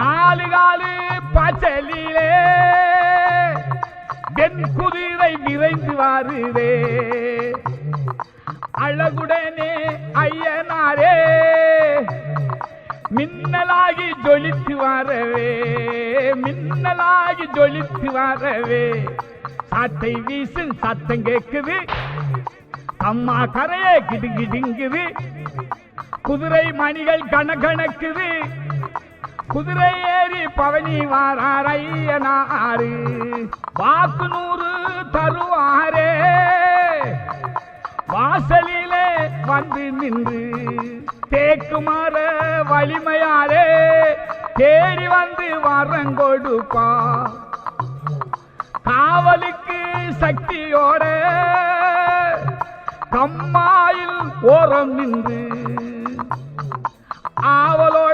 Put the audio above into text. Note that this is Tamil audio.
நாலு காலு பச்சலிலே வெண் குதிரை விரைந்து வாருதே. அழகுடனே ஐயனாரே மின்னலாகி ஜொலித்து வரவே மின்னலாகி ஜொலித்து வரவே. சாட்டை வீசு சத்தம் கேட்குது அம்மா கரையே கிடுங்கிடுங்குது குதிரை மணிகள் கணக்கணக்குது குதிரை ஏறி பவனி வாரார் வாக்கு நூறு தருவாரே. வாசலிலே வந்து நின்று தேக்குமாற வலிமையாரே. தேடி வந்து வரங்கொடுப்பா காவலுக்கு சக்தியோட கம்மாயில் ஓரம் நின்று. ஆவலோ